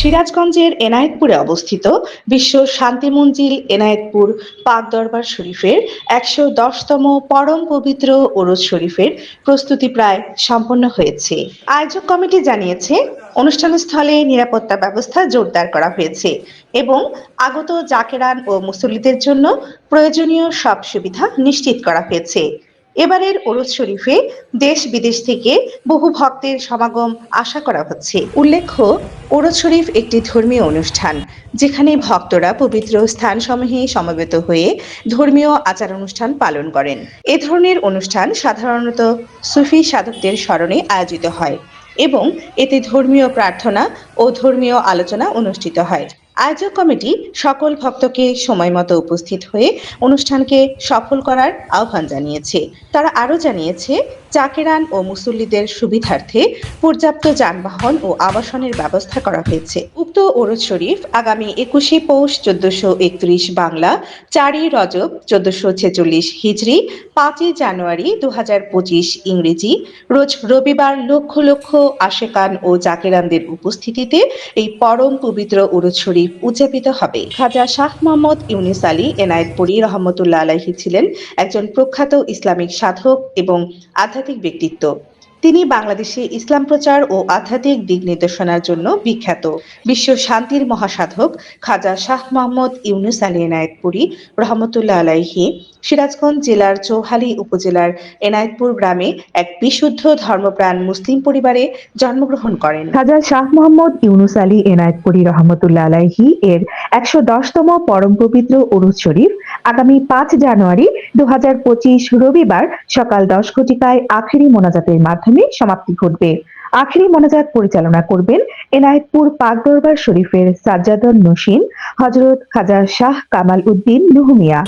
সিরাজগঞ্জের এনায়েতপুরে অবস্থিত বিশ্ব শান্তি মঞ্জিল এনায়েতপুর পাক দরবার শরীফের একশো দশতম পরম পবিত্র ওরজ শরীফের প্রস্তুতি প্রায় সম্পন্ন হয়েছে। আয়োজক কমিটি জানিয়েছে অনুষ্ঠানস্থলে নিরাপত্তা ব্যবস্থা জোরদার করা হয়েছে এবং আগত জাকেরান ও মুসল্লিদের জন্য প্রয়োজনীয় সব সুবিধা নিশ্চিত করা হয়েছে। এবারের ওরজ শরীফে দেশ বিদেশ থেকে বহু ভক্তের সমাগম আশা করা হচ্ছে। উল্লেখ্য ওরজ শরীফ একটি ধর্মীয় অনুষ্ঠান, যেখানে ভক্তরা পবিত্র স্থান স্থানসমূহে সমবেত হয়ে ধর্মীয় আচার অনুষ্ঠান পালন করেন। এ ধরনের অনুষ্ঠান সাধারণত সুফি সাধকদের স্মরণে আয়োজিত হয় এবং এতে ধর্মীয় প্রার্থনা ও ধর্মীয় আলোচনা অনুষ্ঠিত হয়। আয়োজক কমিটি সকল ভক্তকে সময় মতো উপস্থিত হয়ে অনুষ্ঠানকে সফল করার আহ্বান জানিয়েছে। তারা আরও জানিয়েছে, চাকেরান ও মুসল্লিদের সুবিধার্থে পর্যাপ্ত যানবাহন ও আবাসনের ব্যবস্থা করা হয়েছে। উক্ত ওরজ শরীফ আগামী একুশে পৌষ চোদ্দশো একত্রিশ বাংলা, চারই রজব চোদ্দশো ছেচল্লিশ হিজড়ি, পাঁচই জানুয়ারি দু হাজার পঁচিশ ইংরেজি। রোজ রবিবার লক্ষ লক্ষ আশেকান ও জাকেরানদের উপস্থিতিতে এই পরম পবিত্র উরুজ শরীফ উদযাপিত হবে। খাজা শাহ মোহাম্মদ ইউনিস আলী এনায়েতপুরি রহমতুল্লাহ আলাহি ছিলেন একজন প্রখ্যাত ইসলামিক সাধক এবং আধ্যাত্মিক ব্যক্তিত্ব। তিনি বাংলাদেশে ইসলাম প্রচার ও আধ্যাত্মিক দিক নির্দেশনার জন্য বিখ্যাত। বিশ্ব শান্তির মহাসাধক খাজা শাহ মোহাম্মদ ইউনুস আলী এনায়েতপুরি রহমতুল্লাহ আলাইহি সিরাজগঞ্জ জেলার চৌহালি উপজেলার এনায়েতপুর গ্রামে এক বিশুদ্ধ ধর্মপ্রাণ মুসলিম পরিবারে জন্মগ্রহণ করেন। খাজা শাহ মোহাম্মদ ইউনুস আলী এনায়েতপুরি রহমতুল্লাহ আলাইহি এর একশো দশতম পরম পবিত্র উরুজ শরীফ আগামী পাঁচ জানুয়ারি দু হাজার পঁচিশ রবিবার সকাল দশ ঘটিকায় আখেরি মোনাজাতের মাধ্যমে সমাপ্তি ঘটবে। আখেরি মোনাজাত পরিচালনা করবেন এনায়েতপুর পাক দরবার শরীফের সাজ্জাদুল নসীন হজরত খাজা শাহ কামাল উদ্দিন নুহুমিয়া